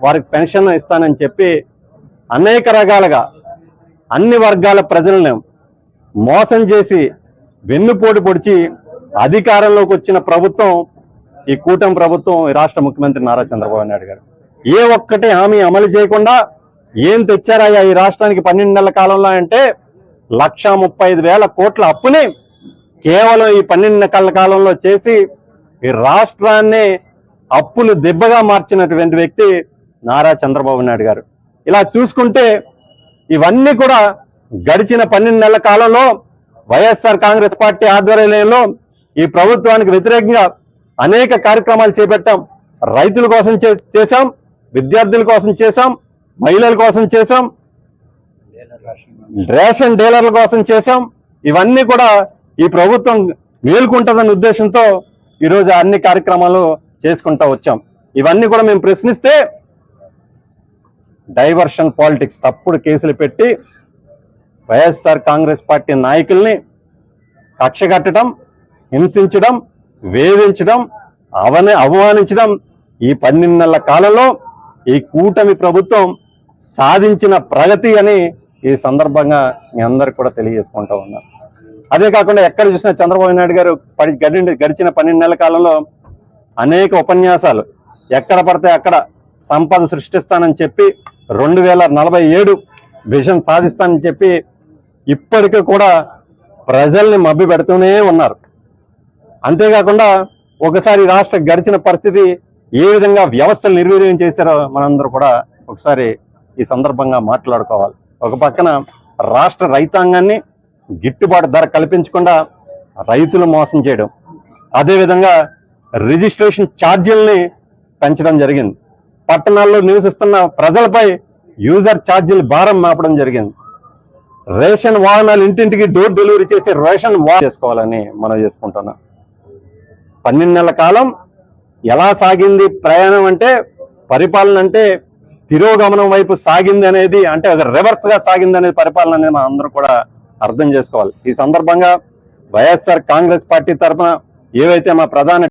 వారికి పెన్షన్ ఇస్తానని చెప్పి అనేక రకాలుగా అన్ని వర్గాల ప్రజలను మోసం చేసి వెన్నుపోటు పొడిచి అధికారంలోకి వచ్చిన ప్రభుత్వం ఈ కూటమి ప్రభుత్వం ఈ రాష్ట్ర ముఖ్యమంత్రి నారా చంద్రబాబు నాయుడు గారు. ఏ ఒక్కటి హామీ అమలు చేయకుండా ఏం తెచ్చారయ్యా ఈ రాష్ట్రానికి పన్నెండు నెలల కాలంలో అంటే లక్ష ముప్పై ఐదు వేల కోట్ల అప్పుని కేవలం ఈ పన్నెండు నెలల కాలంలో చేసి ఈ రాష్ట్రాన్ని అప్పులు దెబ్బగా మార్చినటువంటి వ్యక్తి నారా చంద్రబాబు నాయుడు గారు. ఇలా చూసుకుంటే ఇవన్నీ కూడా గడిచిన పన్నెండు నెలల కాలంలో వైఎస్ఆర్ కాంగ్రెస్ పార్టీ ఆధ్వర్యంలో ఈ ప్రభుత్వానికి వ్యతిరేకంగా అనేక కార్యక్రమాలు చేపట్టాం. రైతుల కోసం చే- చేశాం విద్యార్థుల కోసం చేశాం మహిళల కోసం చేశాం రేషన్ డీలర్ల కోసం చేశాం. ఇవన్నీ కూడా ఈ ప్రభుత్వం మేలుకుంటుందన్న ఉద్దేశంతో ఈరోజు అన్ని కార్యక్రమాలు చేసుకుంటా వచ్చాం. ఇవన్నీ కూడా మేము ప్రశ్నిస్తే డైవర్షన్ పాలిటిక్స్ తప్పుడు కేసులు పెట్టి వైఎస్ఆర్ కాంగ్రెస్ పార్టీ నాయకుల్ని కక్ష కట్టడం హింసించడం వేధించడం అవని అవమానించడం ఈ పన్నెండు నెలల కాలంలో ఈ కూటమి ప్రభుత్వం సాధించిన ప్రగతి అని ఈ సందర్భంగా మీ అందరికి కూడా తెలియజేసుకుంటూ ఉన్నారు అదే కాకుండా ఎక్కడ చూసినా చంద్రబాబు నాయుడు గారు పడి గడి గడిచిన పన్నెండు నెలల కాలంలో అనేక ఉపన్యాసాలు ఎక్కడ పడితే అక్కడ సంపద సృష్టిస్తానని చెప్పి రెండు వేల నలభై ఏడు విజన్ సాధిస్తానని చెప్పి ఇప్పటికీ కూడా ప్రజల్ని మభ్య పెడుతూనే ఉన్నారు. అంతేకాకుండా ఒకసారి రాష్ట్ర గడిచిన పరిస్థితి ఏ విధంగా వ్యవస్థలు నిర్వీర్యం చేశారో మనందరూ కూడా ఒకసారి ఈ సందర్భంగా మాట్లాడుకోవాలి. ఒక పక్కన రాష్ట్ర రైతాంగాన్ని గిట్టుబాటు ధర కల్పించకుండా రైతులు మోసం చేయడం అదేవిధంగా రిజిస్ట్రేషన్ ఛార్జీలని పెంచడం జరిగింది. పట్టణాల్లో నివసిస్తున్న ప్రజలపై యూజర్ ఛార్జీలు భారం మాపడం జరిగింది. రేషన్ వాహనాలు ఇంటింటికి డోర్ డెలివరీ చేసి రేషన్ వా చేసుకోవాలని మనం చేసుకుంటున్నాం. పన్నెండు నెలల కాలం ఎలా సాగింది ప్రయాణం అంటే పరిపాలన అంటే తిరోగమనం వైపు సాగింది అనేది అంటే అది రివర్స్గా సాగింది అనేది పరిపాలన అనేది మనం అందరూ కూడా అర్థం చేసుకోవాలి. ఈ సందర్భంగా వైఎస్ఆర్ కాంగ్రెస్ పార్టీ తరఫున ఏవైతే మా ప్రధాన